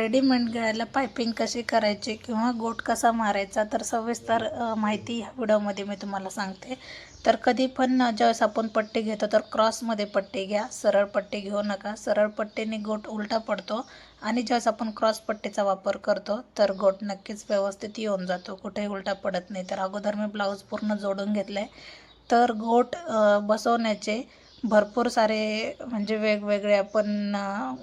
Readymade घ्यायला piping कशी करायची किंवा गोट कसा मारायचा तर सविस्तर माहिती ह्या व्हिडिओमध्ये मी तुम्हाला सांगते. तर कधी पण ज्यावेळेस आपण पट्टी घेतो तर क्रॉसमध्ये पट्टी घ्या. सरळ पट्टी घेऊ नका. सरळ पट्टीने गोट उलटा पडतो आणि ज्यावेळेस आपण क्रॉस पट्टीचा वापर करतो तर गोट नक्कीच व्यवस्थित येऊन जातो. कुठेही उलटा पडत नाही. तर अगोदर मी ब्लाऊज पूर्ण जोडून घेतलं आहे तर गोट बसवण्याचे भरपूर सारे म्हणजे वेगवेगळे आपण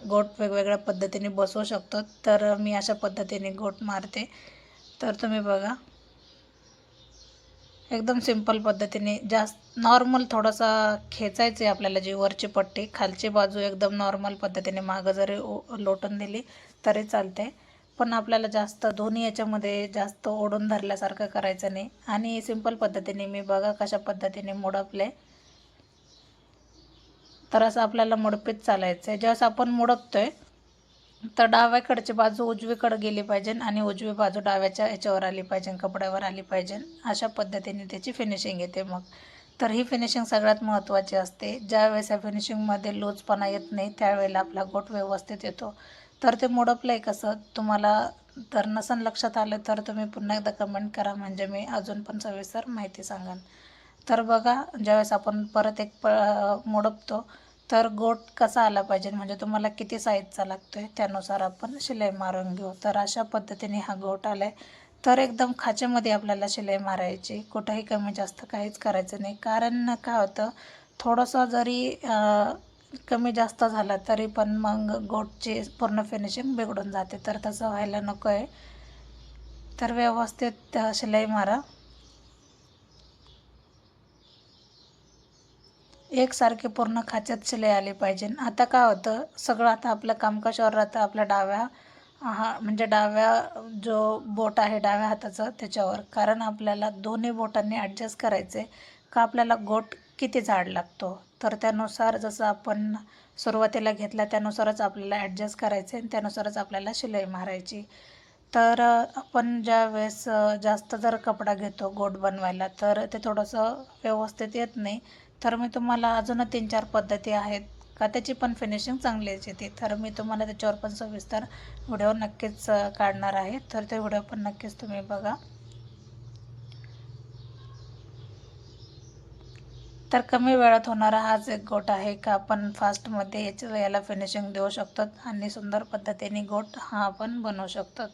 गोट वेगवेगळ्या पद्धतीने बसवू शकतो. तर मी अशा पद्धतीने गोट मारते. तर तुम्ही बघा. एकदम सिंपल पद्धतीने जास्त नॉर्मल थोडासा खेचायचं आहे आपल्याला जी वरची पट्टी. खालची बाजू एकदम नॉर्मल पद्धतीने मागं जरी ओ- लोटून दिली तरी चालते पण आपल्याला जास्त दोन्ही याच्यामध्ये जास्त ओढून धरल्यासारखं करायचं नाही. आणि सिंपल पद्धतीने मी बघा कशा पद्धतीने मोडपले. तर असं आपल्याला मडपीत चालायचं आहे ज्यावेळेस आपण मुडपतोय तर डाव्याकडची बाजू उजवीकडे गेली पाहिजे आणि उजवी बाजू डाव्याच्या याच्यावर आली पाहिजे कपड्यावर आली पाहिजे. अशा पद्धतीने त्याची फिनिशिंग येते मग. तर ही फिनिशिंग सगळ्यात महत्त्वाची असते. ज्यावेळेस या फिनिशिंगमध्ये लूजपणा येत नाही त्यावेळेला आपला गोट व्यवस्थित येतो. तर ते मोडपलं आहे कसं? तुम्हाला तर नसन लक्षात आलं तर तुम्ही पुन्हा एकदा कमेंट करा. म्हणजे मी अजून पण सविस्तर माहिती सांगान. तर बघा ज्यावेळेस आपण परत एक प मोडपतो तर गोट कसा आला पाहिजे? म्हणजे तुम्हाला किती साईजचा लागतो आहे त्यानुसार आपण शिलाई मारून घेऊ. तर अशा पद्धतीने हा गोट आला आहे तर एकदम खाचेमध्ये आपल्याला शिलाई मारायची. कुठंही कमी जास्त काहीच करायचं नाही. कारण काय होतं? थोडंसं जरी कमी जास्त झाला तरी पण मग गोटची पूर्ण फिनिशिंग बिघडून जाते. तर तसं व्हायला नको आहे तर व्यवस्थित शिलाई मारा. एकसारखे पूर्ण खाच्यात शिलाई आली पाहिजे. आता काय होतं सगळं आता आपलं कामकाजावर राहतं? आपल्या डाव्या हा म्हणजे डाव्या जो बोट आहे डाव्या हाताचं त्याच्यावर. कारण आपल्याला दोन्ही बोटांनी ॲडजस्ट करायचे का आपल्याला गोट किती जाड लागतो? तर त्यानुसार जसं आपण सुरुवातीला घेतला त्यानुसारच आपल्याला ॲडजस्ट करायचे आणि त्यानुसारच आपल्याला शिलाई मारायची. तर आपण ज्या वेळेस जास्त जर कपडा घेतो गोट बनवायला तर ते थोडंसं व्यवस्थित येत नाही. तर मी तुम्हाला अजून तीन चार पद्धती आहेत का त्याची पण फिनिशिंग चांगलीच येते. तर मी तुम्हाला त्याच्यावर पण सविस्तर व्हिडिओ नक्कीच काढणार आहे. तर ते व्हिडिओ पण नक्कीच तुम्ही बघा. तर कमी वेळात होणारा हाच एक गोट आहे का आपण फास्टमध्ये याच्या याला फिनिशिंग देऊ शकतो आणि सुंदर पद्धतीने गोट हा आपण बनवू शकतो.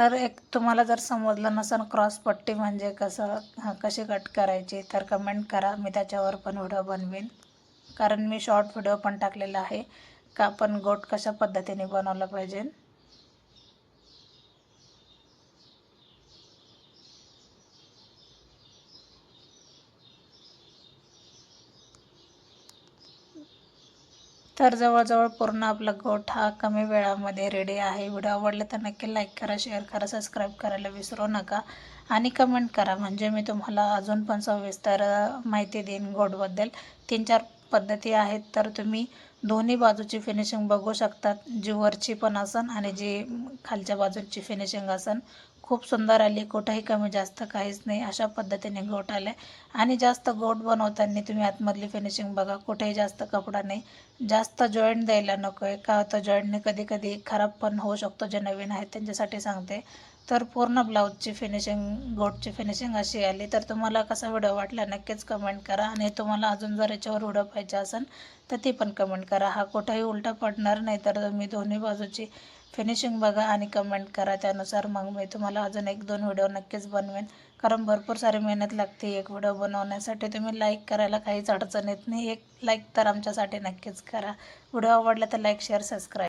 तर एक तुम्हाला जर समजलं नसेल क्रॉस पट्टी म्हणजे कसं कशी कट करायची तर कमेंट करा. मी त्याच्यावर पण व्हिडिओ बनवीन. कारण मी शॉर्ट व्हिडिओ पण टाकलेला आहे. का आपण गोट कशा पद्धतीने बनवलं पाहिजे. तर जवळजवळ पूर्ण आपला गोठ हा कमी वेळामध्ये रेडी आहे. व्हिडिओ आवडला तर नक्की लाईक करा शेअर करा सबस्क्राईब करायला विसरू नका. आणि कमेंट करा. म्हणजे मी तुम्हाला अजून पण सविस्तर माहिती देईन गोडबद्दल. तीन चार पद्धती आहेत. तर तुम्ही दोन्ही बाजूची फिनिशिंग बघू शकतात. जी वरची पण असन आणि जी खालच्या बाजूची फिनिशिंग असन. खूप सुंदर आली कुठंही कमी जास्त काहीच नाही अशा पद्धतीने गोट आले. आणि जास्त गोट बनवताना तुम्ही आतमधली फिनिशिंग बघा कुठेही जास्त कपडा नाही. जास्त जॉईंट द्यायला नको आहे का होतं जॉईंटने कधी कधी खराब पण होऊ शकतो जे नवीन आहेत त्यांच्यासाठी सांगते. तर पूर्ण ब्लाऊजची फिनिशिंग गोटची फिनिशिंग अशी आली. तर तुम्हाला कसा व्हिडिओ वाटला नक्कीच कमेंट करा. आणि तुम्हाला अजून जर याच्यावर व्हिडिओ पाहिजे असेल तर ती पण कमेंट करा. हा कुठेही उलटा पडणार नाही तर तुम्ही दोन्ही बाजूची फिनिशिंग बघा आणि कमेंट करा. त्यानुसार मग मी तुम्हाला अजून एक दोन व्हिडिओ नक्कीच बनवेन. कारण भरपूर सारी मेहनत लागते एक व्हिडिओ बनवण्यासाठी. तुम्ही लाईक करायला काहीच अडचण येत नाही. एक लाईक तर आमच्यासाठी नक्कीच करा. व्हिडिओ आवडला तर लाईक शेअर सबस्क्राईब